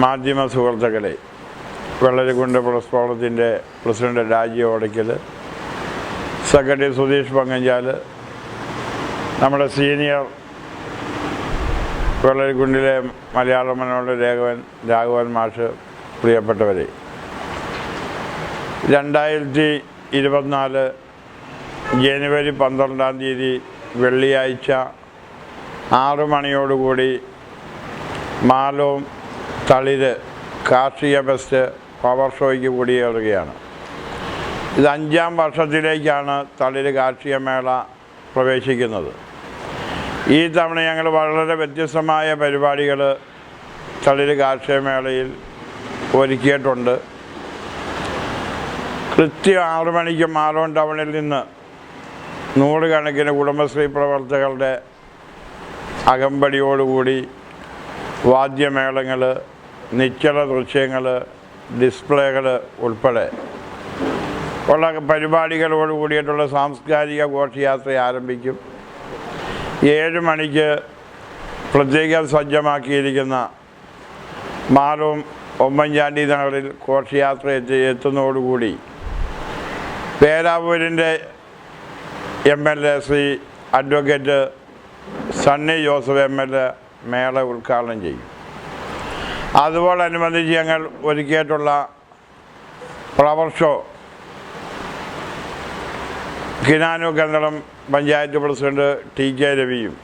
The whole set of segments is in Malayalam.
മാധ്യമ സുഹൃത്തുക്കളെ വെള്ളരിക്കുണ്ട് പ്രസ് ഫോളത്തിന്റെ പ്രസിഡന്റ് രാജീവ് ഓടയ്ക്കൽ സെക്രട്ടറി സുധീഷ് പങ്കഞ്ചാൽ നമ്മുടെ സീനിയർ വെള്ളരിക്കുണ്ടിലെ മലയാള മനോഹര രാഘവൻ രാഘവൻ മാഷ് പ്രിയപ്പെട്ടവരെ രണ്ടായിരത്തി ഇരുപത്തിനാല് ജനുവരി പന്ത്രണ്ടാം തീയതി വെള്ളിയാഴ്ച ആറു മണിയോടുകൂടി മാലവും തളിര് കാർഷിക ഫെസ്റ്റ് പവർ ഷോയ്ക്ക് കൂടിയേറുകയാണ്. ഇത് അഞ്ചാം വർഷത്തിലേക്കാണ് തളിര് കാർഷിക മേള പ്രവേശിക്കുന്നത്. ഈ തവണ ഞങ്ങൾ വളരെ വ്യത്യസ്തമായ പരിപാടികൾ തളിര് കാർഷിക മേളയിൽ ഒരുക്കിയിട്ടുണ്ട്. കൃത്യം ആറു മണിക്ക് മാലോൺ ടൗണിൽ നിന്ന് നൂറുകണക്കിന് കുടുംബശ്രീ പ്രവർത്തകരുടെ അകമ്പടിയോടുകൂടി വാദ്യമേളങ്ങൾ നിശ്ചല ദൃശ്യങ്ങൾ ഡിസ്പ്ലേകൾ ഉൾപ്പെടെ. ഉള്ള പരിപാടികളോട് കൂടിയിട്ടുള്ള സാംസ്കാരിക ഘോഷയാത്ര ആരംഭിക്കും. ഏഴ് മണിക്ക് പ്രത്യേകം സജ്ജമാക്കിയിരിക്കുന്ന മാറും ഉമ്മൻചാണ്ടി നഗറിൽ ഘോഷയാത്ര എത്തി എത്തുന്നതോടുകൂടി പേരാവൂരിന്റെ M L A Shri advocate Sunny Joseph M L A മേള ഉദ്ഘാടനം ചെയ്യും. അതുപോലനുബന്ധിച്ച് ഞങ്ങൾ ഒരുക്കിയിട്ടുള്ള ഫ്ലവർ ഷോ കിനാനു കേന്ദ്രം പഞ്ചായത്ത് പ്രസിഡന്റ് ടി കെ രവിയും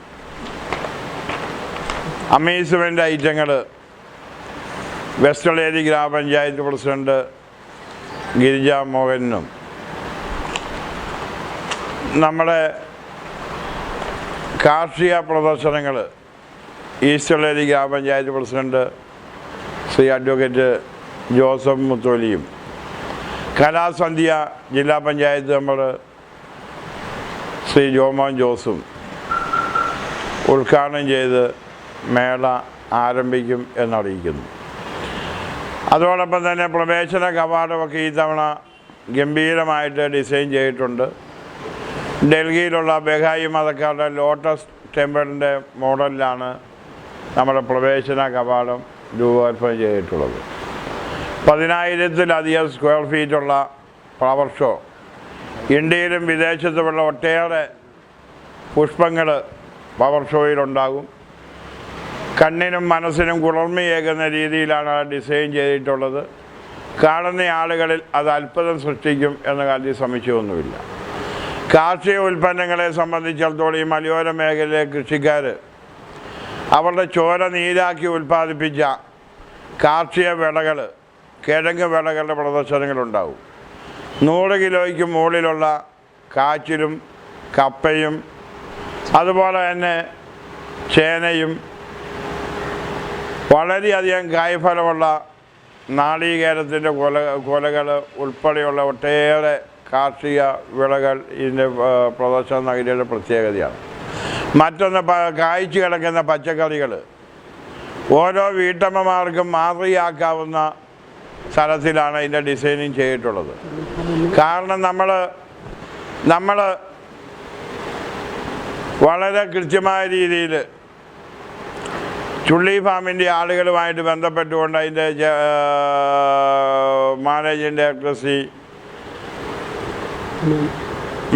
അമ്യൂസ്മെന്റ് ഐറ്റങ്ങൾ വെസ്റ്റളേരി ഗ്രാമപഞ്ചായത്ത് പ്രസിഡന്റ് ഗിരിജ മോഹനും നമ്മുടെ കാർഷിക പ്രദർശനങ്ങൾ ഈസ്റ്റളേരി ഗ്രാമപഞ്ചായത്ത് പ്രസിഡന്റ് ശ്രീ അഡ്വക്കേറ്റ് ജോസഫ് മുത്തോലിയും. കലാസന്ധ്യ ജില്ലാ പഞ്ചായത്ത് നമ്മൾ ശ്രീ ജോമോൻ ജോസും ഉദ്ഘാടനം ചെയ്ത് മേള ആരംഭിക്കും എന്നറിയിക്കുന്നു. അതോടൊപ്പം തന്നെ പ്രവേശന കവാടമൊക്കെ ഈ തവണ ഗംഭീരമായിട്ട് ഡിസൈൻ ചെയ്തിട്ടുണ്ട്. ഡൽഹിയിലുള്ള ബെഹായി മതക്കാരുടെ ലോട്ടസ് ടെമ്പിളിന്റെ മോഡലിലാണ് നമ്മുടെ പ്രവേശന കവാടം രൂപകൽപ്പന ചെയ്തിട്ടുള്ളത് പതിനായിരത്തിലധികം സ്ക്വയർ ഫീറ്റുള്ള ഫ്ലവർ ഷോ ഇന്ത്യയിലും വിദേശത്തുമുള്ള ഒട്ടേറെ പുഷ്പങ്ങൾ പവർ ഷോയിലുണ്ടാകും കണ്ണിനും മനസ്സിനും കുളിർമയേകുന്ന രീതിയിലാണ് ആ ഡിസൈൻ ചെയ്തിട്ടുള്ളത്. കാണുന്ന ആളുകളിൽ അത് അത്ഭുതം സൃഷ്ടിക്കും എന്ന കാര്യത്തിൽ സംശയമൊന്നുമില്ല. കാർഷിക ഉൽപ്പന്നങ്ങളെ സംബന്ധിച്ചിടത്തോളം ഈ മലയോര മേഖലയിലെ കൃഷിക്കാർ അവരുടെ ചോര നീരാക്കി ഉൽപ്പാദിപ്പിച്ച കാർഷിക വിളകൾ കിഴങ്ങ് വിളകളുടെ പ്രദർശനങ്ങളുണ്ടാവും. നൂറ് കിലോയ്ക്ക് മുകളിലുള്ള കാച്ചിലും കപ്പയും അതുപോലെ തന്നെ ചേനയും വളരെയധികം കായ്ഫലമുള്ള നാളീകേരത്തിന്റെ കൊല കൊലകൾ ഉൾപ്പെടെയുള്ള ഒട്ടേറെ കാർഷിക വിളകൾ ഇതിന്റെ പ്രദർശന നഗരിയുടെ പ്രത്യേകതയാണ്. മറ്റൊന്ന് കായ്ച്ചു കിടക്കുന്ന പച്ചക്കറികൾ ഓരോ വീട്ടമ്മമാർക്കും മാതൃകയാക്കാവുന്ന സ്ഥലത്തിലാണ് ഇതിന്റെ ഡിസൈനിങ് ചെയ്തിട്ടുള്ളത്. കാരണം നമ്മൾ നമ്മൾ വളരെ കൃത്യമായ രീതിയിൽ ചുള്ളി ഫാമിന്റെ ആളുകളുമായിട്ട് ബന്ധപ്പെട്ടുകൊണ്ട് അതിന്റെ managing director C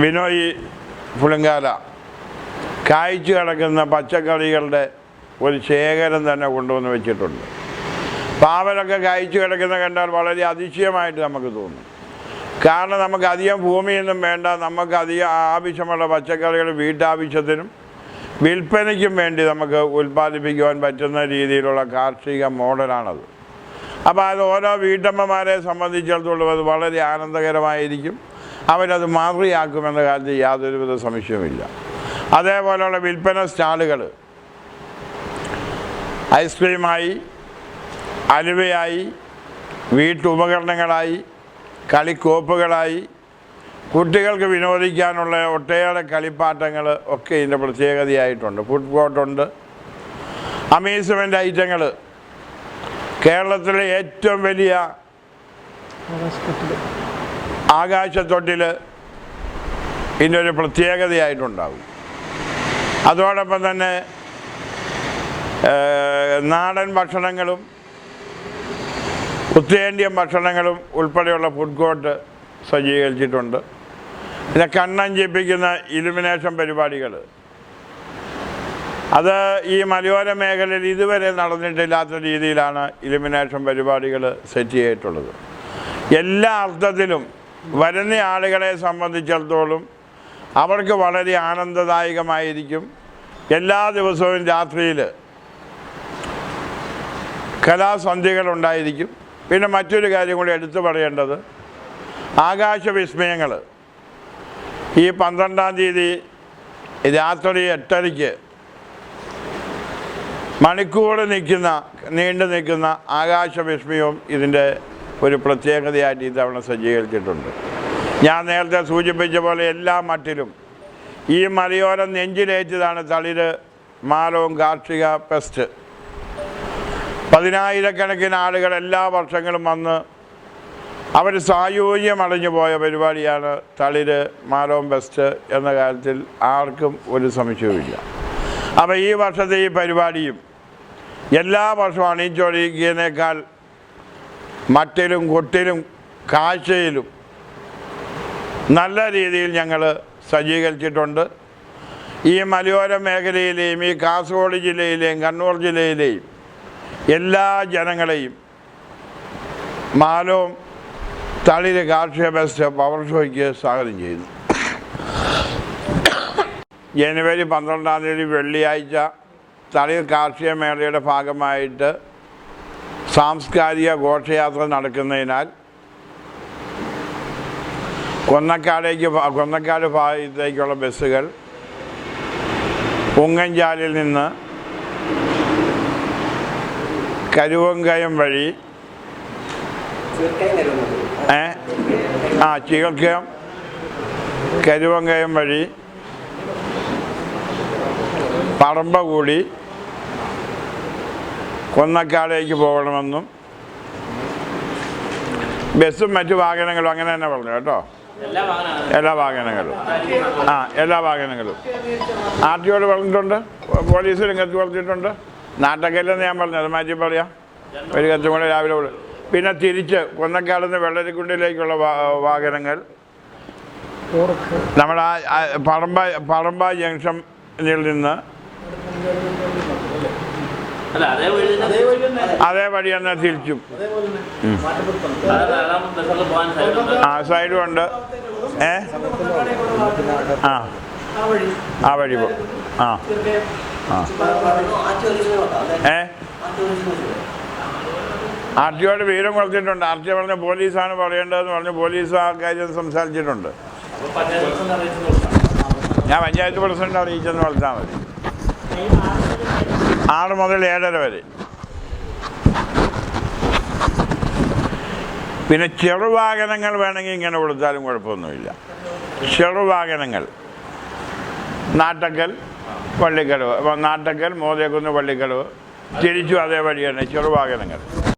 Vinoy Pulinkala. കായ്ച്ചു കിടക്കുന്ന പച്ചക്കറികളുടെ ഒരു ശേഖരം തന്നെ കൊണ്ടുവന്ന് വെച്ചിട്ടുണ്ട്. പാവലൊക്കെ കായ്ച്ചു കിടക്കുന്ന കണ്ടാൽ വളരെ അതിശയമായിട്ട് നമുക്ക് തോന്നും. കാരണം നമുക്ക് അധികം ഭൂമിയൊന്നും വേണ്ട നമുക്ക് അധികം ആവശ്യമുള്ള പച്ചക്കറികൾ വീട്ടാവശ്യത്തിനും വിൽപ്പനയ്ക്കും വേണ്ടി നമുക്ക് ഉൽപ്പാദിപ്പിക്കുവാൻ പറ്റുന്ന രീതിയിലുള്ള കാർഷിക മോഡലാണത്. അപ്പോൾ അത് ഓരോ വീട്ടമ്മമാരെ സംബന്ധിച്ചിടത്തോളം അത് വളരെ ആനന്ദകരമായിരിക്കും. അവരത് മാതൃകയാക്കുമെന്ന കാര്യത്തിൽ യാതൊരുവിധ സംശയവുമില്ല. അതേപോലെയുള്ള വിൽപ്പന സ്റ്റാളുകൾ. ഐസ്ക്രീമായി അലുവയായി വീട്ടുപകരണങ്ങളായി കളിക്കോപ്പുകളായി കുട്ടികൾക്ക് വിനോദിക്കാനുള്ള ഒട്ടേറെ കളിപ്പാട്ടങ്ങൾ ഒക്കെ ഇതിന്റെ പ്രത്യേകതയായിട്ടുണ്ട്. ഫുഡ് കോർട്ടുണ്ട് അമ്യൂസ്മെന്റ് ഐറ്റങ്ങൾ. കേരളത്തിലെ ഏറ്റവും വലിയ ആകാശത്തൊട്ടിൽ ഇതിന്റെ ഒരു പ്രത്യേകതയായിട്ടുണ്ടാകും. അതോടൊപ്പം തന്നെ നാടൻ ഭക്ഷണങ്ങളും ഉത്തരേന്ത്യൻ ഭക്ഷണങ്ങളും ഉൾപ്പെടെയുള്ള ഫുഡ് കോർട്ട് സജ്ജീകരിച്ചിട്ടുണ്ട്. പിന്നെ കണ്ണഞ്ചിപ്പിക്കുന്ന ഇലുമിനേഷൻ പരിപാടികൾ അത് ഈ മലയോര മേഖലയിൽ ഇതുവരെ നടന്നിട്ടില്ലാത്ത രീതിയിലാണ് ഇലുമിനേഷൻ പരിപാടികൾ സെറ്റ് ചെയ്തിട്ടുള്ളത്. എല്ലാ അർത്ഥത്തിലും വരുന്ന ആളുകളെ സംബന്ധിച്ചിടത്തോളം അവർക്ക് വളരെ ആനന്ദദായകമായിരിക്കും. എല്ലാ ദിവസവും രാത്രിയിൽ കലാസന്ധ്യകളുണ്ടായിരിക്കും. പിന്നെ മറ്റൊരു കാര്യം കൂടി എടുത്തു പറയേണ്ടത് ആകാശവിസ്മയങ്ങൾ ഈ പന്ത്രണ്ടാം തീയതി രാത്രി എട്ടരയ്ക്ക് മണിക്കൂർ നിൽക്കുന്ന നീണ്ടു നിൽക്കുന്ന ആകാശവിസ്മയവും ഇതിന്റെ ഒരു പ്രത്യേകതയായിട്ട് ഇത്തവണ സജ്ജീകരിച്ചിട്ടുണ്ട്. ഞാൻ നേരത്തെ സൂചിപ്പിച്ച പോലെ എല്ലാ മട്ടിലും ഈ മലയോരം നെഞ്ചിലേറ്റതാണ് തളിര് മാലവും കാർഷിക പെസ്റ്റ് പതിനായിരക്കണക്കിന് ആളുകൾ എല്ലാ വർഷങ്ങളും വന്ന് അവർ സായൂജ്യം അടഞ്ഞു പോയ പരിപാടിയാണ് തളിര് മാലോം ബെസ്റ്റ് എന്ന കാര്യത്തിൽ ആർക്കും ഒരു സംശയവുമില്ല അപ്പോൾ ഈ വർഷത്തെ ഈ പരിപാടിയും എല്ലാ വർഷവും അണിയിച്ചൊഴിക്കുന്നതിനേക്കാൾ മട്ടിലും കൊട്ടിലും കാഴ്ചയിലും നല്ല രീതിയിൽ ഞങ്ങൾ സജ്ജീകരിച്ചിട്ടുണ്ട്. ഈ മലയോര മേഖലയിലെയും ഈ കാസർഗോഡ് ജില്ലയിലെയും കണ്ണൂർ ജില്ലയിലെയും എല്ലാ ജനങ്ങളെയും മാലോം തളിര് കാർഷിക ബെസ്റ്റ് പവർ ഷോയ്ക്ക് സ്വാഗതം ചെയ്യുന്നു. ജനുവരി പന്ത്രണ്ടാം തീയതി വെള്ളിയാഴ്ച തളിർ കാർഷിക മേളയുടെ ഭാഗമായിട്ട് സാംസ്കാരിക ഘോഷയാത്ര നടക്കുന്നതിനാൽ കൊന്നക്കാടേക്ക് കൊന്നക്കാട് ഭാഗത്തേക്കുള്ള ബസ്സുകൾ പുങ്ങഞ്ചാലിൽ നിന്ന് കരുവങ്കയം വഴി ഏ? ആ ചീകൾക്കയം കരുവങ്കയം വഴി പറമ്പ കൂടി കൊന്നക്കാടേക്ക് പോകണമെന്നും ബസ്സും മറ്റു വാഹനങ്ങളും അങ്ങനെ തന്നെ പറഞ്ഞു കേട്ടോ. എല്ലാ വാഹനങ്ങളും. എല്ലാ വാഹനങ്ങളും. ആ എല്ലാ വാഹനങ്ങളും. ആർ ടി ഓട് പറഞ്ഞിട്ടുണ്ട് പോലീസ് രംഗത്ത് പറഞ്ഞിട്ടുണ്ട് നാട്ടക്കല്ലെന്ന് ഞാൻ പറഞ്ഞത്? മാറ്റി പറയാം. ഒരു കത്തും കൂടെ രാവിലെ വിളി പിന്നെ തിരിച്ച് കൊന്നക്കാട് നിന്ന് വെള്ളരിക്കുണ്ടിലേക്കുള്ള വാ- വാഹനങ്ങൾ. നമ്മുടെ പറമ്പ പറമ്പ ജംഗ്ഷനിൽ നിന്ന് അതേ വഴി തന്നെ തിരിച്ചും. ആ സൈഡും ഉണ്ട്. ഏ? ആ. ആ വഴി പോ. ആ. ആ. ഏ? ആർ വീരം കൊടുത്തിട്ടുണ്ട് ആർ ടി ഒ പറഞ്ഞ പോലീസാണ് പറയേണ്ടതെന്ന് പറഞ്ഞ് പോലീസ് ആ കാര്യം സംസാരിച്ചിട്ടുണ്ട്. ഞാൻ പഞ്ചായത്ത് പ്രസിഡന്റ് അറിയിച്ചെന്ന് വളർത്താൽ മതി. ആറ് മുതൽ ഏഴര വരെ. പിന്നെ ചെറുവാഹനങ്ങൾ വേണമെങ്കിൽ ഇങ്ങനെ കൊടുത്താലും കുഴപ്പമൊന്നുമില്ല. ചെറുവാഹനങ്ങൾ നാട്ടക്കൽ പള്ളിക്കടവ് നാട്ടക്കൽ മോതേക്കുന്ന് പള്ളിക്കടവ് തിരിച്ചു അതേ വഴി തന്നെ ചെറുവാഹനങ്ങൾ